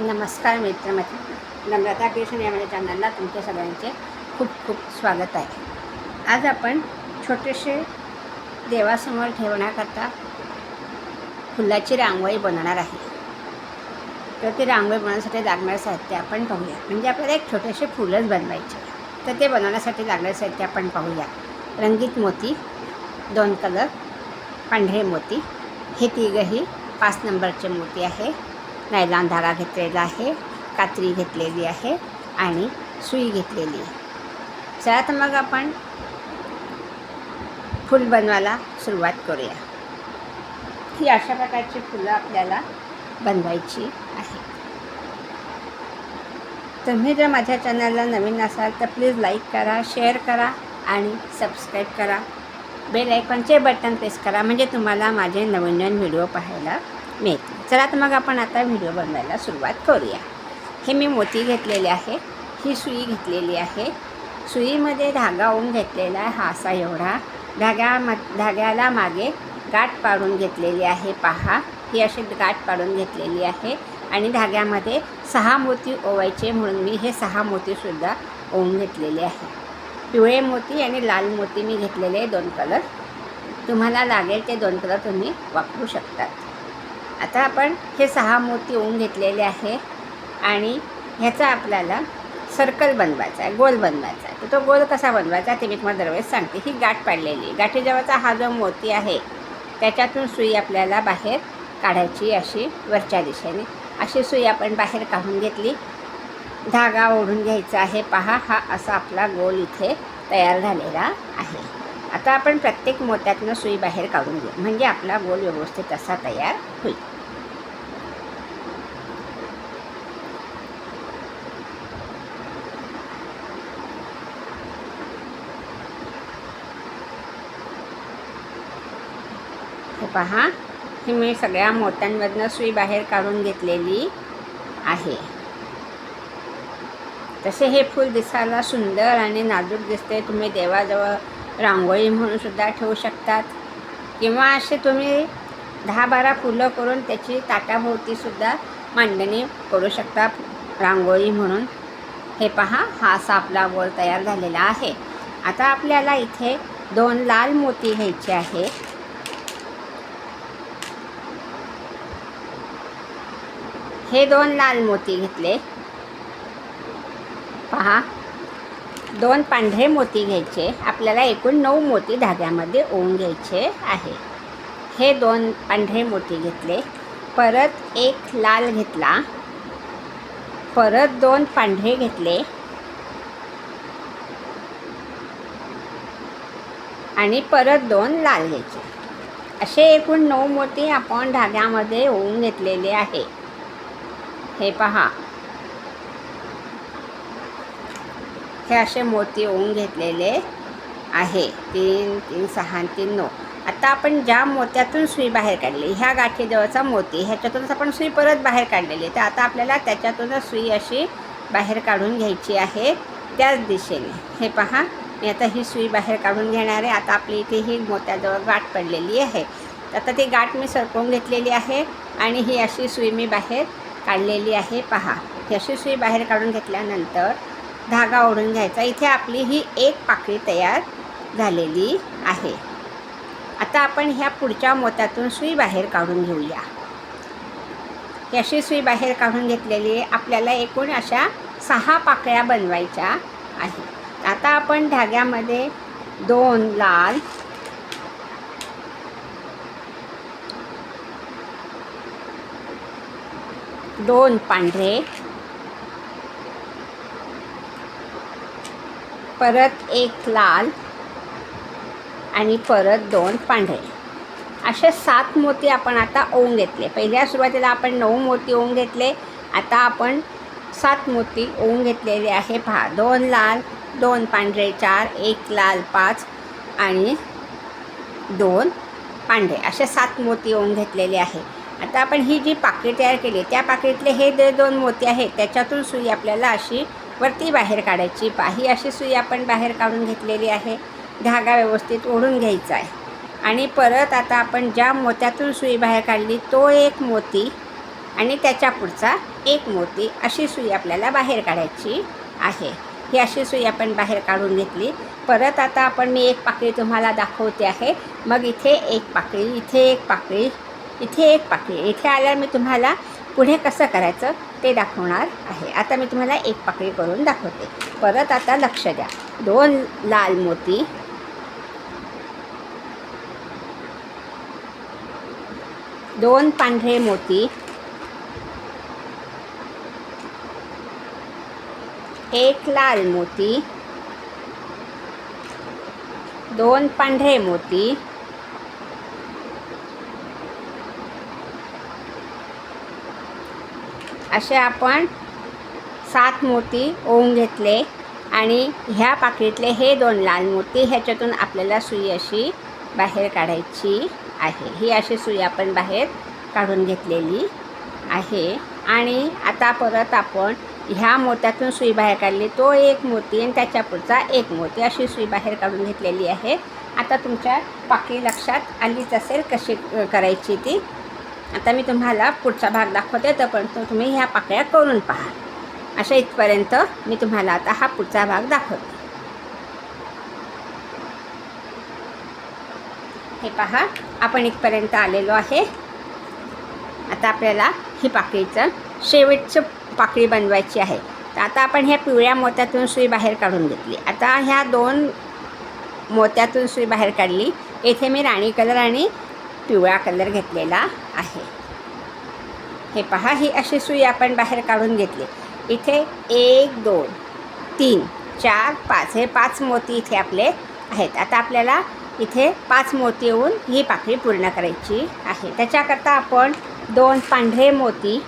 नमस्कार मित्र नम्रता क्रिएशन या माझ्या चॅनलला तुमच्या सगळ्यांचे खूप खूप स्वागत आहे. आज आपण छोटेसे देवासमोर ठेवण्याकरता फुलाची रांगोळी बनवणार आहे. तर ती रांगोळी बनवण्यासाठी लागणारं साहित्य आपण पाहूया. म्हणजे आपल्याला एक छोटेसे फुलंच बनवायचे. तर ते बनवण्यासाठी लागणारं साहित्य आपण पाहूया. रंगीत मोती दोन कलर पांढरे मोती. हे तिघंही पाच नंबरचे मोती आहे. नायलॉन धागा घेतलेला आहे कात्री घेतलेली आहे आणि सुई घेतलेली आहे. चला तर मग आपण फूल बनवायला सुरुवात करूया. ही अशा प्रकारची फुलं आपल्याला बनवायची आहे तुम्ही जर माझ्या चॅनलला नवीन असाल तर प्लीज लाईक करा शेअर करा आणि सबस्क्राईब करा. बेल आयकॉनचे बटन प्रेस करा म्हणजे तुम्हाला माझे नवीन नवीन व्हिडिओ पाहायला मिळतील. चला तर मग आपण आता व्हिडिओ बनवायला सुरुवात करूया. हे मी मोती घेतलेले आहे. ही सुई घेतलेली आहे. सुईमध्ये धागा ओन घेतलेला आहे. हा असा एवढा. धाग्या म धाग्याला मागे गाठ पाडून घेतलेली आहे. पहा. ही अशी गाठ पाडून घेतलेली आहे. आणि धाग्यामध्ये सहा मोती ओवायचे म्हणून मी हे सहा मोतीसुद्धा ओवून घेतलेले आहे. पिवळे मोती आणि लाल मोती मी घेतलेले दोन कलर तुम्हाला लागेल ते दोन कलर तुम्ही वापरू शकतात. आता आपण हे सहा मोती ओवून घेतलेले आहे. आणि ह्याचा आपल्याला सर्कल बनवायचा आहे गोल बनवायचा आहे. तर तो गोल कसा बनवायचा ते मी तुम्हाला दरवेळेस सांगते. ही गाठ पाडलेली गाठीजवळचा हा जो मोती आहे त्याच्यातून सुई आपल्याला बाहेर काढायची अशी वरच्या दिशेने. अशी सुई आपण बाहेर काढून घेतली. धागा ओढून घ्यायचा आहे. पहा हा असा आपला गोल इथे तयार झालेला आहे. आता आपण प्रत्येक मोत्यातनं सुई बाहेर काढून घेऊ. म्हणजे आपला गोल व्यवस्थित असा तयार होईल. हे पहा ही मी सगळ्या मोत्यांमधनं सुई बाहेर काढून घेतलेली आहे. तसे हे फूल दिसायला सुंदर आणि नाजूक दिसते. तुम्ही देवाजवळ रांगोळी म्हणून सुद्धा ठेवू शकतात. किंवा असे तुम्ही दहा बारा फुलं करून त्याची ताटाभोवतीसुद्धा मांडणी करू शकता रांगोळी म्हणून. हे पहा हा असा आपला गोल तयार झालेला आहे. आता आपल्याला इथे दोन लाल मोती घ्यायचे आहे हे दोन लाल मोती घेतले. पहा दोन पांढरे मोती घ्यायचे. आपल्याला एकूण नऊ मोती धाग्यामध्ये ओवून घ्यायचे आहे. हे दोन पांढरे मोती घेतले. परत एक लाल घेतला. परत दोन पांढरे घेतले. आणि परत दोन लाल घ्यायचे. असे एकूण नऊ मोती आपण धाग्यामध्ये ओवून घेतलेले आहे. हे पहा. हे असे मोती ओवून घेतलेले आहे. तीन तीन सहा तीन नऊ. आता आपण ज्या मोत्यातून सुई बाहेर काढली ह्या गाठीजवळचा मोती ह्याच्यातूनच आपण सुई परत बाहेर काढलेली तर आता आपल्याला त्याच्यातूनच सुई अशी बाहेर काढून घ्यायची आहे त्याच दिशेने. हे पहा मी आता ही सुई बाहेर काढून घेणार आहे. आता आपली इथे ही मोत्याजवळ गाठ पडलेली आहे. आता ती गाठ मी सरकवून घेतलेली आहे आणि ही अशी सुई मी बाहेर काढलेली आहे. पहा ही अशी सुई बाहेर काढून घेतल्यानंतर धागा ओढून घ्यायचा. इथे आपली ही एक पाकळी तयार झालेली आहे. आता आपण ह्या पुढच्या मोत्यातून सुई बाहेर काढून घेऊया. ही अशी सुई बाहेर काढून घेतलेली आहे आपल्याला एकूण अशा सहा पाकळ्या बनवायच्या आहेत. आता आपण धाग्यामध्ये दोन लाल दोन पांढरे परत एक लाल आणि परत दोन पांढरे. असे सात मोती आपण आता ओवून घेतले. पहिल्या सुरुवातीला आपण नऊ मोती ओवून घेतले. आता आपण सात मोती ओवून घेतलेले आहे. पहा दोन लाल दोन पांढरे चार एक लाल पाच आणि दोन पांढरे. असे सात मोती ओवून घेतलेले आहे. आता आपण ही जी पाकळी तयार केली त्या पाकळीतले हे जे दोन मोती आहेत त्याच्यातून सुई आपल्याला अशी वरती बाहेर काढायची. पाही अशी सुई आपण बाहेर काढून घेतलेली आहे. धागा व्यवस्थित ओढून घ्यायचा आहे. आणि परत आता आपण ज्या मोत्यातून सुई बाहेर काढली तो एक मोती आणि त्याच्या पुढचा एक मोती अशी सुई आपल्याला बाहेर काढायची आहे. ही अशी सुई आपण बाहेर काढून घेतली. परत आता आपण मी एक पाकळी तुम्हाला दाखवते आहे. मग इथे एक पाकळी इथे एक पाकळी इथे एक पाकळी. इथे आल्यावर मी तुम्हाला पुढे कसं करायचं? ते दाखवणार आहे. आता मी तुम्हाला एक पाकळी करून दाखवते. परत आता लक्ष द्या. दोन लाल मोती. दोन पांढरे मोती. एक लाल मोती. दोन पांढरे मोती. असे आपण सात मोती ओवून घेतले आणि ह्या पाकिटले हे दोन लाल मोती ह्याच्यातून आपल्याला सुई अशी बाहेर काढायची आहे. ही अशी सुई आपण बाहेर काढून घेतलेली आहे. आणि आता परत आपण ह्या मोत्यातून सुई बाहेर काढली. तो एक मोती आणि त्याच्या पुढचा एक मोती अशी सुई बाहेर काढून घेतलेली आहे. आता तुमच्या पाकळी लक्षात आलीच असेल कशी करायची ती. आता मी तुम्हाला पुढचा भाग दाखवते तर परंतु तुम्ही ह्या पाकळ्या करून पहा. अशा इथपर्यंत मी तुम्हाला आता हा पुढचा भाग दाखवते. हे पहा आपण इथपर्यंत आलेलो आहे. आता आपल्याला ही पाकळीचं शेवटचं पाकळी बनवायची आहे. तर आता आपण ह्या पिवळ्या मोत्यातून सुई बाहेर काढून घेतली. आता ह्या दोन मोत्यातून सुई बाहेर काढली. येथे मी राणी कलर आणि पिवळा कलर घेतलेला आहे. हे पहा ही अशी सुई आपण बाहेर काढून घेतली. इथे एक दोन तीन चार पाच. हे पाच मोती इथे आपले आहेत. आता आपल्याला इथे पाच मोती येऊन ही पाकळी पूर्ण करायची आहे. त्याच्याकरता आपण दोन पांढरे मोती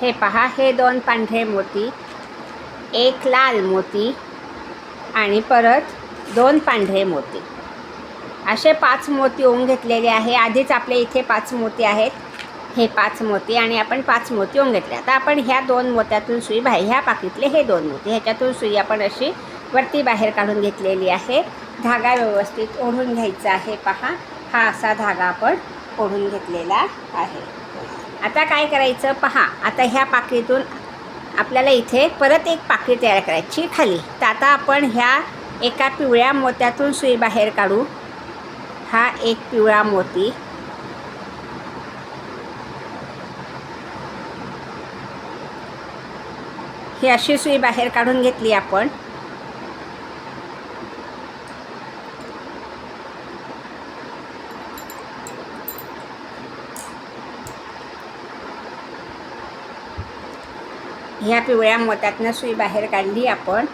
हे पहा हे दोन पांढरे मोती एक लाल मोती आणि परत दोन पांढरे मोती. असे पाच मोती होऊन घेतलेले आहे. आधीच आपल्या इथे पाच मोती आहेत. हे पाच मोती आणि आपण पाच मोती ओम घेतले. आता आपण ह्या दोन मोत्यातून सुई बाहेर ह्या पाकीतले हे दोन मोती. ह्याच्यातून सुई आपण अशी वरती बाहेर काढून घेतलेली आहे. धागा व्यवस्थित ओढून घ्यायचा आहे. पहा हा असा धागा आपण ओढून घेतलेला आहे. आता काय करायचं? पहा आता ह्या पाकीतून आपल्याला इथे परत एक पाकळी तयार करायची खाली. तर आता आपण ह्या एका पिवळ्या मोत्यातून सुई बाहेर काढू. हा एक पिवळा मोती. ही अशी सुई बाहेर काढून घेतली आपण. ह्या पिवळ्या मोत्यातनं सुई बाहेर काढली आपण.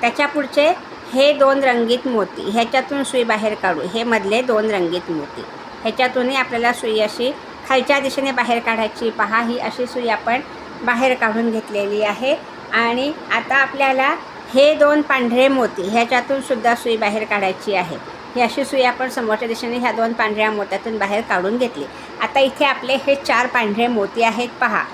त्याच्या पुढचे हे दोन रंगीत मोती ह्याच्यातून सुई बाहेर काढू हे मधले दोन रंगीत मोती. ह्याच्यातूनही आपल्याला सुई अशी खालच्या दिशेने बाहेर काढायची. पहा ही अशी सुई आपण बाहेर काढून घेतलेली आहे. आणि आता आपल्याला हे दोन पांढरे मोती ह्याच्यातून सुद्धा सुई बाहेर काढायची आहे. ही अशी सुई आपण समोरच्या दिशेने ह्या दोन पांढऱ्या मोत्यातून बाहेर काढून घेतली. आता इथे आपले हे चार पांढरे मोती आहेत. पहा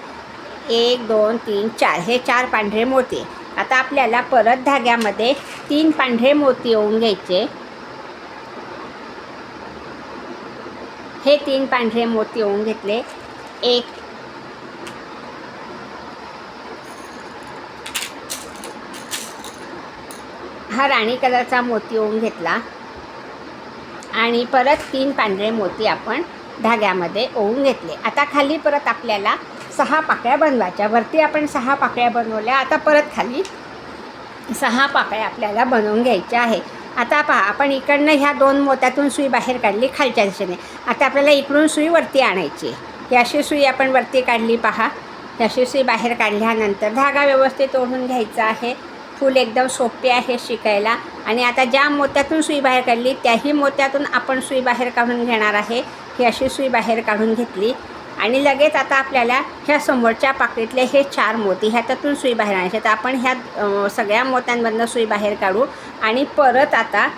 एक दोन तीन चार. हे चार पांढरे मोती. आता आपल्याला परत धाग्यामध्ये तीन पांढरे मोती येऊन घ्यायचे. हे तीन पांढरे मोती येऊन घेतले. एक हा राणी कलरचा मोती येऊन घेतला. आणि परत तीन पांढरे मोती आपण धाग्यामध्ये ओवून घेतले. आता खाली परत आपल्याला सहा पाकळ्या बनवायच्या. वरती आपण सहा पाकळ्या बनवल्या. आता परत खाली सहा पाकळ्या आपल्याला बनवून घ्यायच्या आहे. आता पहा आपण इकडनं ह्या दोन मोत्यातून सुई बाहेर काढली. खालच्या दिशेने. आता आपल्याला इकडून सुई वरती आणायची ही अशी सुई आपण वरती काढली पहा. अशी सुई बाहेर काढल्यानंतर धागा व्यवस्थित ओढून घ्यायचा आहे. फूल एकदम सोपे आहे शिकायला. आणि आता ज्या मोत्यातून सुई बाहेर काढली त्याही मोत्यातून आपण सुई बाहेर काढून घेणार आहे. ही अशी सुई बाहेर काढून घेतली. आणि लगेच आता आपल्याला ह्या समोरच्या पाकळीतले हे चार मोती ह्याच्यातून सुई बाहेर आणायचे. तर आपण ह्या सगळ्या मोत्यांमधनं सुई बाहेर काढू आणि परत आता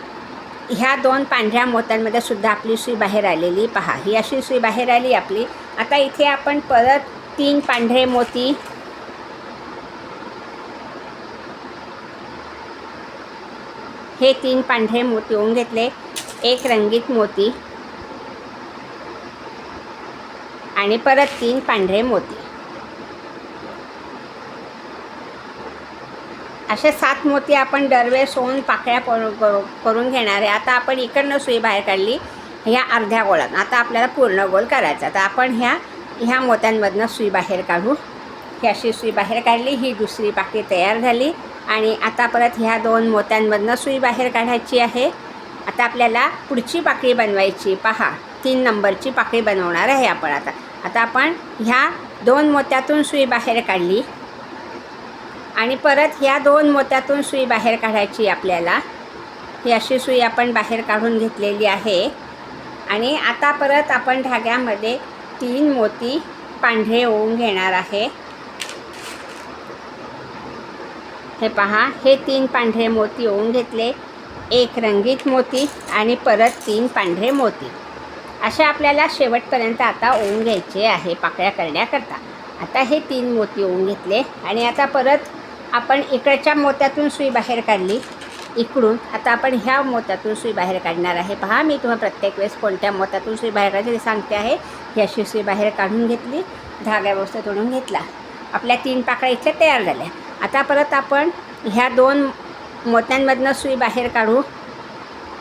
ह्या दोन पांढऱ्या मोत्यांमध्ये सुद्धा आपली सुई बाहेर आलेली पहा. ही अशी सुई बाहेर आली आपली. आता इथे आपण परत तीन पांढरे मोती हे तीन पांढरे मोती होऊन घेतले. एक रंगीत मोती आणि परत तीन पांढरे मोती. असे सात मोती आपण दरवेळेस सोन पाकळ्या करू- करून घेणार आहे. आता आपण इकडनं सुई बाहेर काढली ह्या अर्ध्या गोळात. आता आपल्याला पूर्ण गोल करायचा तर आपण ह्या ह्या मोत्यांमधनं सुई बाहेर काढू. ही अशी सुई बाहेर काढली ही दुसरी पाकळी तयार झाली आणि आता परत ह्या दोन मोत्यांमधनं सुई बाहेर काढायची आहे. आता आपल्याला पुढची पाकळी बनवायची. पहा तीन नंबरची पाकळी बनवणार आहे आपण आता. आता आपण ह्या दोन मोत्यातून सुई बाहेर काढली. आणि परत ह्या दोन मोत्यातून सुई बाहेर काढायची आपल्याला. ही अशी सुई आपण बाहेर काढून घेतलेली आहे. आणि आता परत आपण धाग्यामध्ये तीन मोती पांढरे ओवून घेणार आहे. हे पहा हे तीन पांढरे मोती ओवून घेतले. एक रंगीत मोती आणि परत तीन पांढरे मोती. अशा आपल्याला शेवटपर्यंत आता ओवून घ्यायचे आहे पाकळ्या करण्याकरता. आता हे तीन मोती ओवून घेतले आणि आता परत आपण इकडच्या मोत्यातून सुई बाहेर काढली. इकडून आता आपण ह्या मोत्यातून सुई बाहेर काढणार आहे. पहा मी तुम्हाला प्रत्येक वेळेस कोणत्या मोत्यातून सुई बाहेर काढली ते सांगते आहे. ही अशी सुई बाहेर काढून घेतली धागा व्यवस्थित तोडून घेतला. आपल्या तीन पाकळ्या इथे तयार झाल्या. आता परत आपण ह्या दोन मोत्यांमधनं सुई बाहेर काढू.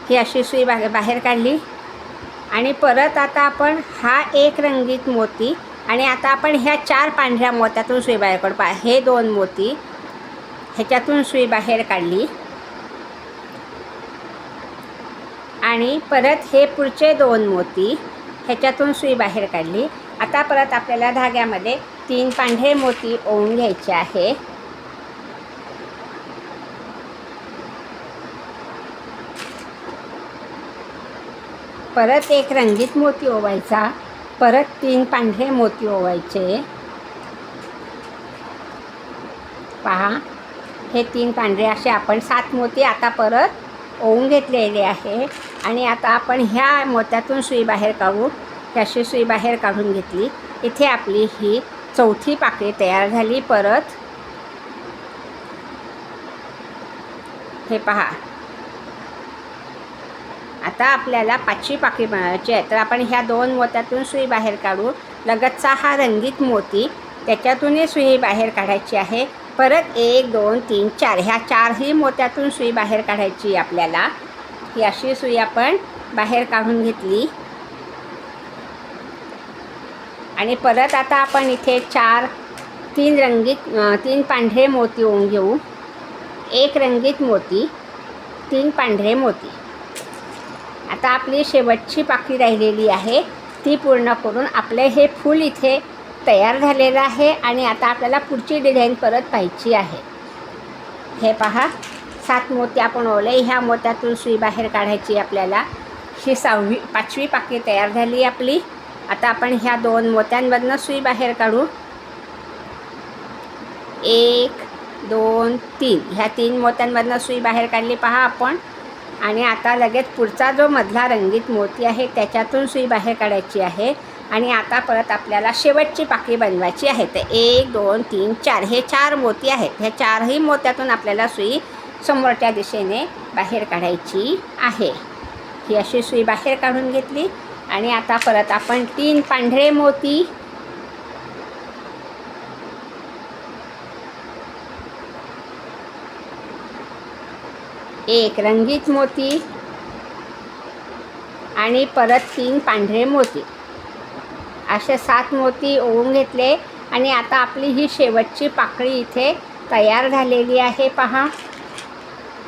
ही अशी सुई बाहेर बाहेर काढली. आणि परत आता आपण हा एक रंगीत मोती आणि आता आपण ह्या चार पांढऱ्या मोत्यातून सुई बाहेर काढू. पा हे दोन मोती ह्याच्यातून सुई बाहेर काढली. आणि परत हे पुढचे दोन मोती ह्याच्यातून सुई बाहेर काढली. आता परत आपल्याला धाग्यामध्ये तीन पांढरे मोती ओवून घ्यायचे आहे. परत एक रंगीत मोती ओवायचा. परत तीन पांढरे मोती ओवायचे. पहा हे तीन पांढरे असे आपण सात मोती आता परत ओवून घेतलेले आहे. आणि आता आपण ह्या मोत्यातून सुई बाहेर काढू. त्याशी अशी सुई बाहेर काढून घेतली. इथे आपली ही चौथी पाकळी तयार झाली. परत हे पहा आता आपल्याला पाचवी पाकळी बनवायची आहे. तर आपण ह्या दोन मोत्यातून सुई बाहेर काढू. लगतचा हा रंगीत मोती त्याच्यातूनही सुई बाहेर काढायची आहे. परत एक दोन तीन चार ह्या चारही मोत्यातून सुई बाहेर काढायची आपल्याला. ही अशी सुई आपण बाहेर काढून घेतली. आणि परत आता आपण इथे चार तीन रंगीत तीन पांढरे मोती होऊन घेऊ. एक रंगीत मोती तीन पांढरे मोती. आता आपली शेवटची पाकळी राहिलेली आहे. ती पूर्ण करून आपले हे फूल इथे तयार झालेलं आहे आणि आता आपल्याला पुढची डिझाईन परत पाहायची आहे. हे पहा सात मोती आपण ओले ह्या मोत्यातून सुई बाहेर काढायची आपल्याला. ही सहावी पाचवी पाकळी तयार झाली आपली. आता आपण ह्या दोन मोत्यांमधनं सुई बाहेर काढू. एक दोन तीन. ह्या तीन मोत्यांमधनं सुई बाहेर काढली पहा आपण. आणि आता लगेच पुढचा जो मधला रंगीत मोती आहे त्याच्यातून सुई बाहेर काढायची आहे आणि आता परत आपल्याला शेवटची पाकळी बनवायची आहे. तर एक दोन तीन चार हे चार मोती आहेत. ह्या चारही मोत्यातून आपल्याला सुई समोरच्या दिशेने बाहेर काढायची आहे. ही अशी सुई बाहेर काढून घेतली आणि आता परत आपण तीन पांढरे मोती एक रंगीत मोती आणि परत तीन पांढरे मोती. असे सात मोती ओवून घेतले आणि आता आपली ही शेवटची पाकळी इथे तयार झालेली आहे. पहा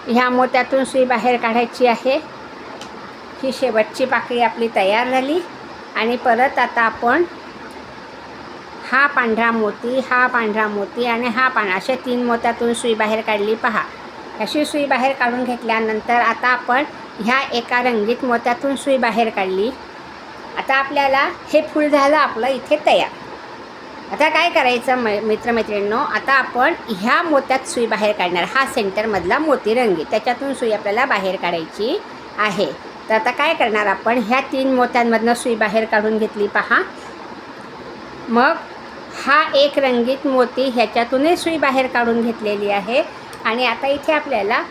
ह्या मोत्यातून सुई बाहेर काढायची आहे. ही शेवटची पाकळी आपली तयार झाली आणि परत आता आपण हा पांढरा मोती हा पांढरा मोती आणि हा पांढरा अशा तीन मोत्यातून सुई बाहेर काढली. पहा अशी सुई बाहेर काढून घेतल्यानंतर आता आपण ह्या एका रंगीत मोत्यातून सुई बाहेर काढली. आता आपल्याला हे फूल झालं आपलं इथे तयार. आता काय करायचं मै मित्रमैत्रिणींनो आता आपण ह्या मोत्यात सुई बाहेर काढणार. हा सेंटरमधला मोती रंगी त्याच्यातून सुई आपल्याला बाहेर काढायची आहे. तर आता काय करणार आपण ह्या तीन मोत्यांमधनं सुई बाहेर काढून घेतली पहा. मग हा एक रंगीत मोती ह्याच्यातूनही सुई बाहेर काढून घेतलेली आहे. आणि आता इथे आपल्याला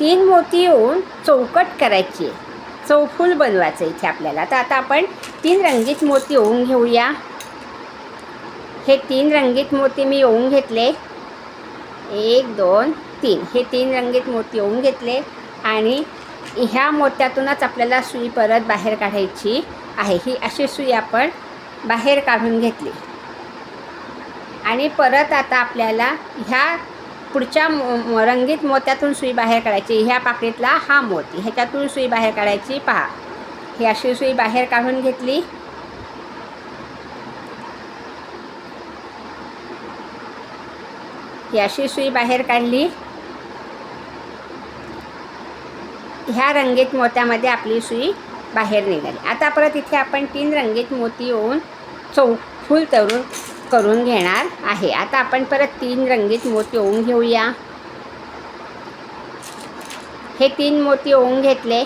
तीन मोती येऊन चौकट करायची आहे. चौफूल बनवायचं इथे आपल्याला. तर आता आपण तीन रंगीत मोती ओवून घेऊया. हे तीन रंगीत मोती मी ओवून घेतले. एक दोन तीन. हे तीन रंगीत मोती ओवून घेतले. आणि ह्या मोत्यातूनच आपल्याला सुई परत बाहेर काढायची आहे. ही अशी सुई आपण बाहेर काढून घेतली. आणि परत आता आपल्याला ह्या पुढच्या रंगीत मोत्यातून सुई बाहेर काढायची. ह्या पाकळीतला हा मोती. ह्याच्यातून सुई बाहेर काढायची. पहा. ही अशी सुई बाहेर काढून घेतली. ही अशी सुई बाहेर काढली. ह्या रंगीत मोत्यामध्ये आपली सुई बाहेर निघाली. आता परत इथे आपण तीन रंगीत मोती येऊन चौ फुल तरून करून घेणार आहे. आता आपण परत तीन रंगीत मोती ओवून घेऊया. हे तीन मोती ओवून घेतले.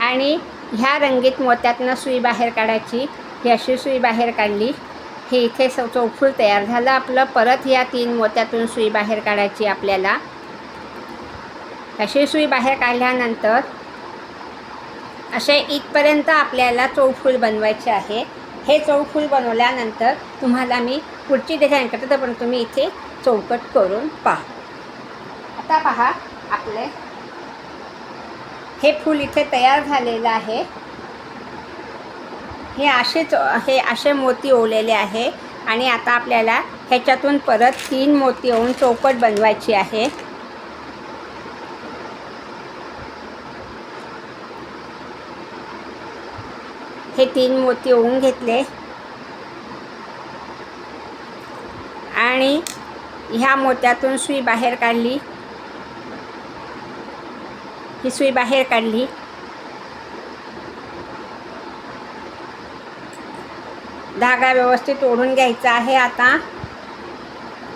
आणि ह्या रंगीत मोत्यातनं सुई बाहेर काढायची. ही अशी सुई बाहेर काढली. हे इथे स चौफूल तयार झालं आपलं. परत ह्या तीन मोत्यातून सुई बाहेर काढायची आपल्याला. अशी सुई बाहेर काढल्यानंतर असे इथपर्यंत आपल्याला चौफूल बनवायचे आहे. हे चौफूल बनवल्यानंतर तुम्हाला मी पुढची डिझाईन करते तर पण तुम्ही इथे चौकट करून पहा. आता पहा आपले. हे फूल इथे तयार झालेलं आहे. हे असेच हे असे मोती ओवलेले आहे. आणि आता आपल्याला ह्याच्यातून परत तीन मोती ओवून चौकट बनवायची आहे. हे तीन मोती ओवून घेतले. आणि ह्या मोत्यातून सुई बाहेर काढली. ही सुई बाहेर काढली. धागा व्यवस्थित ओढून घ्यायचा आहे आता.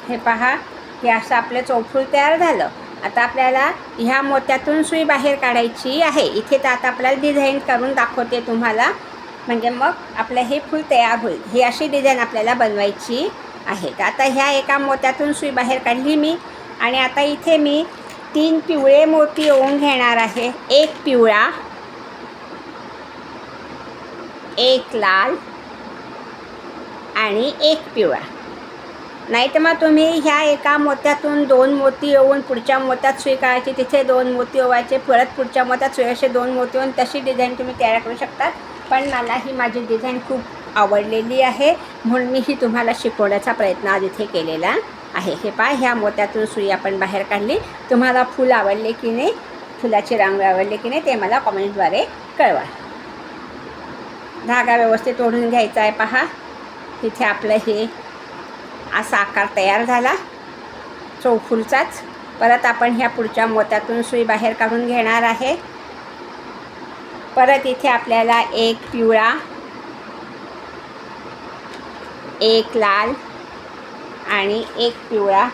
हे पहा हे असं आपलं चौफूल तयार झालं. आता आपल्याला ह्या मोत्यातून सुई बाहेर काढायची आहे. इथे तर आता आपल्याला डिझाईन करून दाखवते तुम्हाला. म्हणजे मग आपलं हे फूल तयार होईल. ही अशी डिझाईन आपल्याला बनवायची आहे. तर आता ह्या एका मोत्यातून सुई बाहेर काढली मी. आणि आता इथे मी तीन पिवळे मोती ओवून घेणार आहे. एक पिवळा एक लाल आणि एक पिवळा. नाही तर मग तुम्ही ह्या एका मोत्यातून दोन मोती येऊन पुढच्या मोत्यात सुई काढायची. तिथे दोन मोती ओवायचे परत पुढच्या मोत्यात सुई असे दोन मोती येऊन तशी डिझाईन तुम्ही तयार करू शकतात. पण मला ही माझी डिझाईन खूप आवडलेली आहे. म्हणून मी ही तुम्हाला शिकवण्याचा प्रयत्न आज इथे केलेला आहे. हे पहा ह्या मोत्यातून सुई आपण बाहेर काढली. तुम्हाला फूल आवडले की नाही फुलाची रांग आवडली की नाही ते मला कॉमेंटद्वारे कळवा. धागा व्यवस्थित ओढून घ्यायचा आहे पहा. इथे आपलं हे असा आकार तयार झाला. चौफुलचाच. परत आपण ह्या पुढच्या मोत्यातून सुई बाहेर काढून घेणार आहे. परत इथे आपल्याला एक पिवळा एक लाल आणि एक पिवळा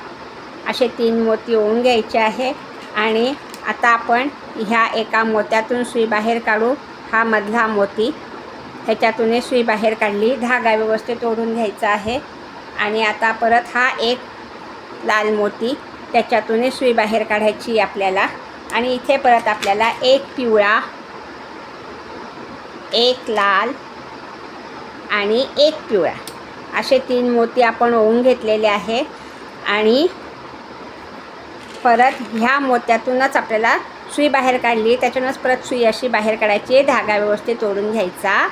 असे तीन मोती ओवून घ्यायचे आहे. आणि आता आपण ह्या एका मोत्यातून सुई बाहेर काढू. हा मधला मोती. ह्याच्यातून सुई बाहेर काढली. धागा व्यवस्थित ओढून घ्यायचा आहे. आणि आता परत हा एक लाल मोती. त्याच्यातून सुई बाहेर काढायची आपल्याला. आणि इथे परत आपल्याला एक पिवळा एक लाल आणि एक पिवळा. असे तीन मोती आपण ओवून घेतलेले आहे. आणि परत ह्या मोत्यातूनच आपल्याला सुई बाहेर काढली. त्याच्यानंच परत सुई अशी बाहेर काढायची. धागा व्यवस्थित तोडून घ्यायचा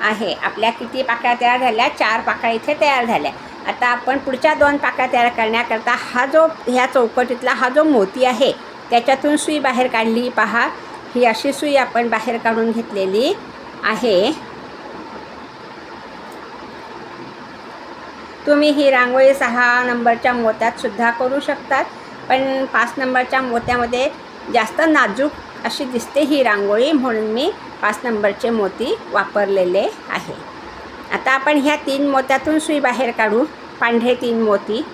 आहे. आपल्या किती पाकळ्या तयार झाल्या? चार पाकळ्या इथे तयार झाल्या. आता आपण पुढच्या दोन पाकळ्या तयार करण्याकरता हा जो ह्या चौकटीतला हा जो मोती आहे त्याच्यातून सुई बाहेर काढली. पहा ही अशी सुई आपण बाहेर काढून घेतलेली. आहे. तुम्ही ही रांगोळी सहा नंबरच्या मोत्यात सुद्धा करू शकतात पण पाच नंबरच्या मोत्यामध्ये जास्त नाजूक अशी दिसते ही रांगोळी म्हणून मी पाच नंबरचे मोती वापरलेले आहे. आता आपण ह्या तीन मोत्यातून सुई बाहेर काढू. पांढरे तीन मोती.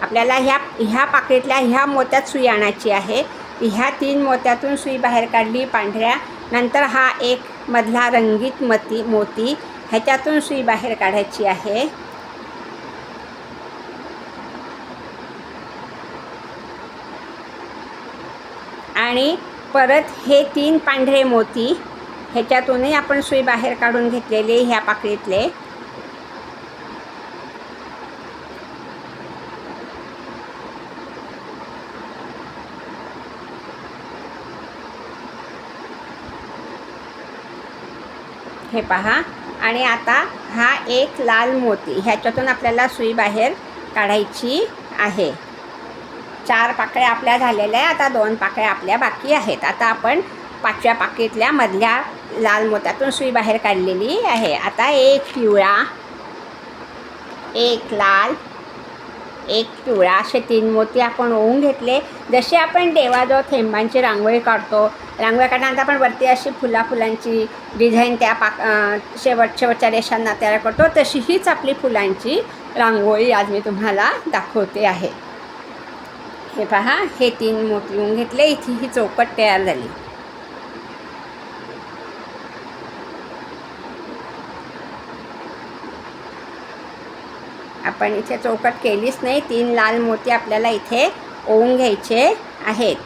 आपल्याला ह्या ह्या पाकिटल्या ह्या मोत्यात सुई आणायची आहे. ह्या तीन मोत्यातून सुई बाहेर काढली पांढऱ्या. नंतर हा एक मधला रंगीत मती मोती ह्याच्यातून सुई बाहेर काढायची आहे. आणि परत हे तीन पांढरे मोती ह्याच्यातूनही आपण सुई बाहेर काढून घेतलेली ह्या पाकळीतले. हे पहा. आणि आता हा एक लाल मोती ह्याच्यातून आपल्याला सुई बाहेर काढायची आहे. चार पाकळ्या आपल्या झालेल्या आहे आता दोन पाकळ्या आपल्या बाकी आहेत. आता आपण पाचव्या पाकीतल्या मधल्या लाल मोत्यातून सुई बाहेर काढलेली आहे. आता एक पिवळा एक लाल एक पिवळा असे तीन मोती आपण ओवून घेतले. जसे आपण देवाजवळ थेंबांची रांगोळी काढतो रांगोळी काढल्यानंतर आपण वरती अशी फुला फुलांची डिझाईन त्या पाक शेवट शेवटच्या रेषांना तयार करतो. तशी हीच आपली फुलांची रांगोळी आज मी तुम्हाला दाखवते आहे. हे पहा हे तीन मोती येऊन घेतले. इथे ही चौकट तयार झाली. आपण इथे चौकट केलीच नाही. तीन लाल मोती आपल्याला इथे ओवून घ्यायचे आहेत.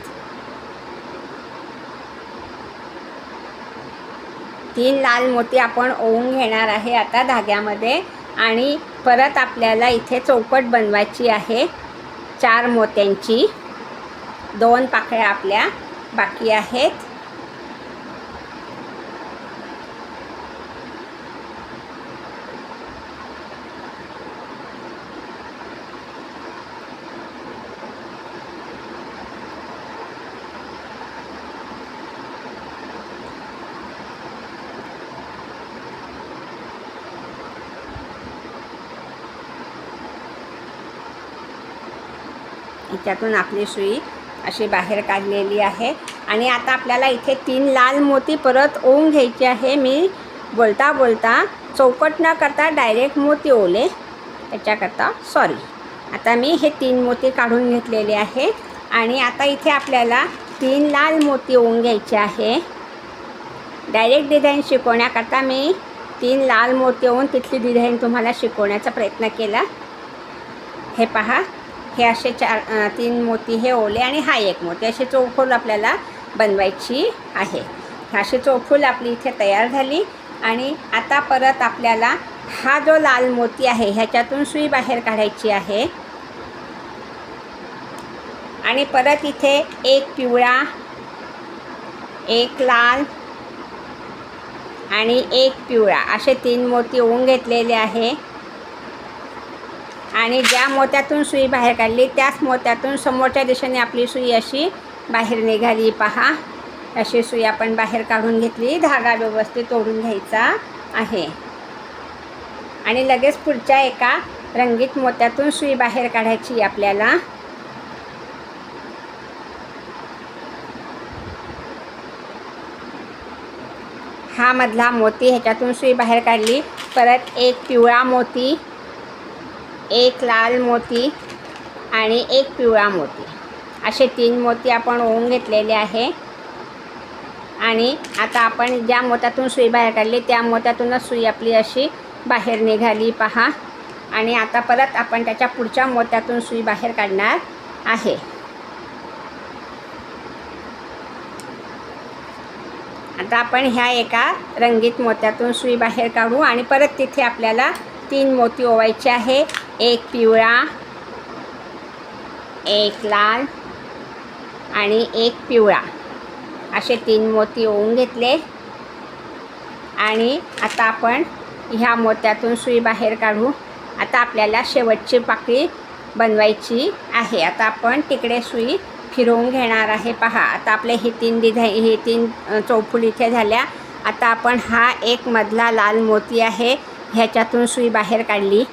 तीन लाल मोती आपण ओवून घेणार आहे आता धाग्यामध्ये. आणि परत आपल्याला इथे चौकट बनवायची आहे. चार मोत्यांची. दोन पाकळ्या आपल्या बाकी आहेत. त्यातून आपली सुई अशी बाहेर काढलेली आहे. आणि आता आपल्याला इथे तीन लाल मोती परत ओवून घ्यायचे आहे. मी बोलता बोलता चौकट न करता डायरेक्ट मोती ओले त्याच्याकरता सॉरी आता मी हे तीन मोती काढून घेतलेले आहे. आणि आता इथे आपल्याला तीन लाल मोती ओवून घ्यायचे आहे. डायरेक्ट डिझाईन शिकवण्याकरता मी तीन लाल मोती ओवून तिथली डिझाईन तुम्हाला शिकवण्याचा प्रयत्न केला. हे पहा. हे असे चार तीन मोती हे ओले आणि हा एक मोती. असे चौफूल आपल्याला बनवायची आहे. अशी चौफूल आपली इथे तयार झाली आणि आता परत आपल्याला हा जो लाल मोती आहे ह्याच्यातून सुई बाहेर काढायची आहे. आणि परत इथे एक पिवळा एक लाल आणि एक पिवळा. असे तीन मोती ओवून घेतलेले आहे. आणि ज्या मोत्यातून सुई बाहेर काढली त्याच मोत्यातून समोरच्या दिशेने आपली सुई अशी बाहेर निघाली. पहा अशी सुई आपण बाहेर काढून घेतली. धागा व्यवस्थित तोडून घ्यायचा आहे. आणि लगेच पुढच्या एका रंगीत मोत्यातून सुई बाहेर काढायची आपल्याला. हा मधला मोती ह्याच्यातून सुई बाहेर काढली. परत एक पिवळा मोती एक लाल मोती आणि एक पिवळा मोती. असे तीन मोती आपण ओवून घेतलेले आहे. आणि आता आपण ज्या मोत्यातून सुई बाहेर काढली त्या मोत्यातूनच सुई आपली अशी बाहेर निघाली पहा. आणि आता परत आपण त्याच्या पुढच्या मोत्यातून सुई बाहेर काढणार आहे. आता आपण ह्या एका रंगीत मोत्यातून सुई बाहेर काढू आणि परत तिथे आपल्याला तीन मोती ओवायचे आहे. एक पिवळा एक लाल आणि एक पिवळा. असे तीन मोती ओवून घेतले. आणि आता आपण ह्या मोत्यातून सुई बाहेर काढू. आता आपल्याला शेवटची पाकळी बनवायची आहे. आता आपण तिकडे सुई फिरवून घेणार आहे. पहा आता आपले हे तीन डिझाईन हे तीन चौफुल इथे झाल्या. आता आपण हा एक मधला लाल मोती आहे. ह्याच्यातून सुई बाहेर काढली.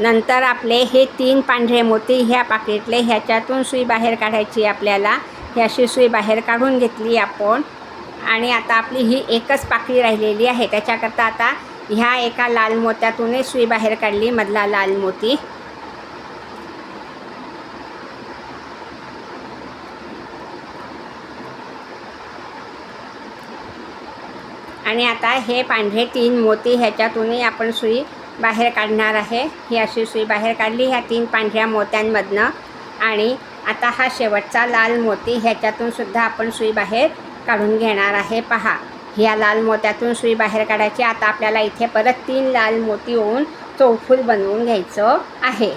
नंतर आपले हे तीन पांढरे मोती ह्या पाकिटले ह्याच्यातून सुई बाहेर काढायची आपल्याला. ही अशी सुई बाहेर काढून घेतली आपण. आणि आता आपली ही एकच पाकळी राहिलेली आहे. त्याच्याकरता आता ह्या एका लाल मोत्यातूनही सुई बाहेर काढली मधला लाल मोती. आणि आता हे पांढरे तीन मोती ह्याच्यातूनही आपण सुई बाहेर काढणार आहे. ही अशी सुई बाहेर काढली. ह्या तीन पांढऱ्या मोत्यांमधनं. आणि आता हा शेवटचा लाल मोती ह्याच्यातून सुद्धा आपण सुई बाहेर काढून घेणार आहे. पहा ह्या लाल मोत्यातून सुई बाहेर काढायची. आता आपल्याला इथे परत तीन लाल मोती होऊन चौफूल बनवून घ्यायचं आहे.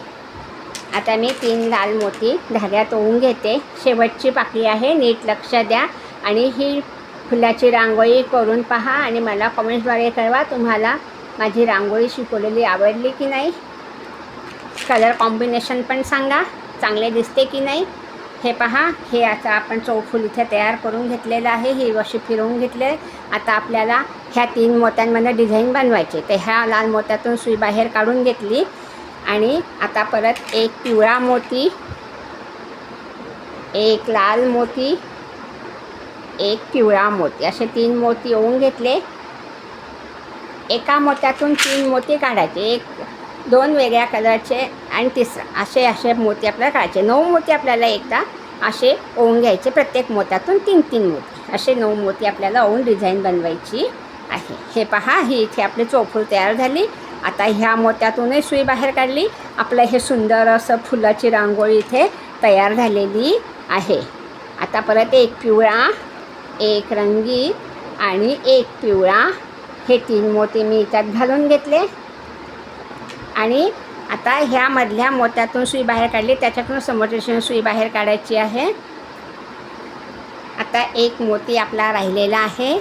आता मी तीन लाल मोती धाग्यात ओवून घेते. शेवटची पाकळी आहे. नीट लक्ष द्या. आणि ही फुलाची रांगोळी करून पहा. आणि मला कमेंट्सद्वारे कळवा तुम्हाला माझी रांगोळी शिकवलेली आवडली की नाही? कलर कॉम्बिनेशन पण सांगा. चांगले दिसते की नाही? हे पहा हे आता आपण चौफूल इथे तयार करून घेतलेलं आहे. ही अशी फिरवून घेतले. आता आपल्याला ह्या तीन मोत्यांमध्ये डिझाईन बनवायचे तर ह्या लाल मोत्यातून सुई बाहेर काढून घेतली. आणि आता परत एक पिवळा मोती एक लाल मोती एक पिवळा मोती. असे तीन मोती येऊन घेतले. एका मोत्यातून तीन मोती काढायचे. एक दोन वेगळ्या कलरचे आणि तिसरा. असे असे मोती आपल्याला काढायचे. नऊ मोती आपल्याला एकदा असे ओवून घ्यायचे. प्रत्येक मोत्यातून तीन तीन मोती. असे नऊ मोती आपल्याला ओवून डिझाईन बनवायची आहे. हे पहा ही इथे आपली चोफूल तयार झाली. आता ह्या मोत्यातूनही सुई बाहेर काढली. आपलं हे सुंदर असं फुलाची रांगोळी इथे तयार झालेली आहे. आता परत एक पिवळा एक रंगीत आणि एक पिवळा हे तीन मोती मी त्यात घालून घेतले. आणि आता ह्यामधल्या मोत्यातून सुई बाहेर काढली. त्याच्यातून समोरच्या सुई बाहेर काढायची आहे. आता एक मोती आपला राहिलेला आहे.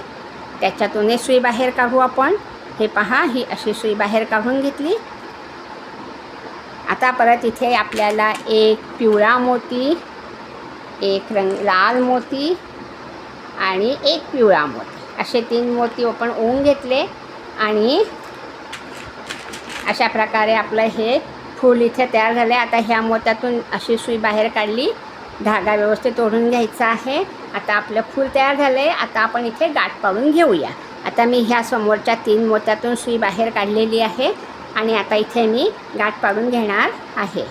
त्याच्यातूनही सुई बाहेर काढू आपण. हे पहा ही अशी सुई बाहेर काढून घेतली. आता परत इथे आपल्याला एक पिवळा मोती एक रंग लाल मोती आणि एक पिवळा मोती. असे तीन मोती आपण ओवून घेतले आणि अशा प्रकारे आपलं हे फूल इथे तयार झाले. आता ह्या मोत्यातून अशी सुई बाहेर काढली. धागा व्यवस्थित ओढून घ्यायचा आहे. आता आपलं फूल तयार झालं आहे आता आपण इथे गाठ पाडून घेऊया. आता मी ह्या समोरच्या तीन मोत्यातून सुई बाहेर काढलेली आहे आणि आता इथे मी गाठ पाडून घेणार आहे.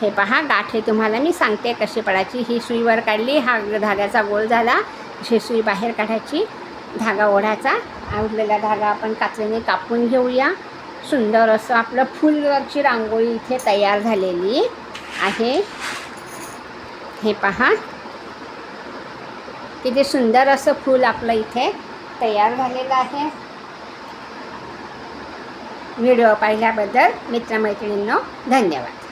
हे पहा गाठ हे तुम्हाला मी सांगते कशी पडायची. ही सुईवर काढली. हा धाग्याचा गोल झाला. अशी सुई बाहेर काढायची. धागा ओढायचा. आवडलेला धागा आपण काचेने कापून घेऊया. सुंदर असं आपलं फुलची रांगोळी इथे तयार झालेली आहे. हे पहा. किती सुंदर असं फूल आपलं इथे तयार झालेलं आहे. व्हिडिओ पाहिल्याबद्दल मित्रमैत्रिणींनो धन्यवाद.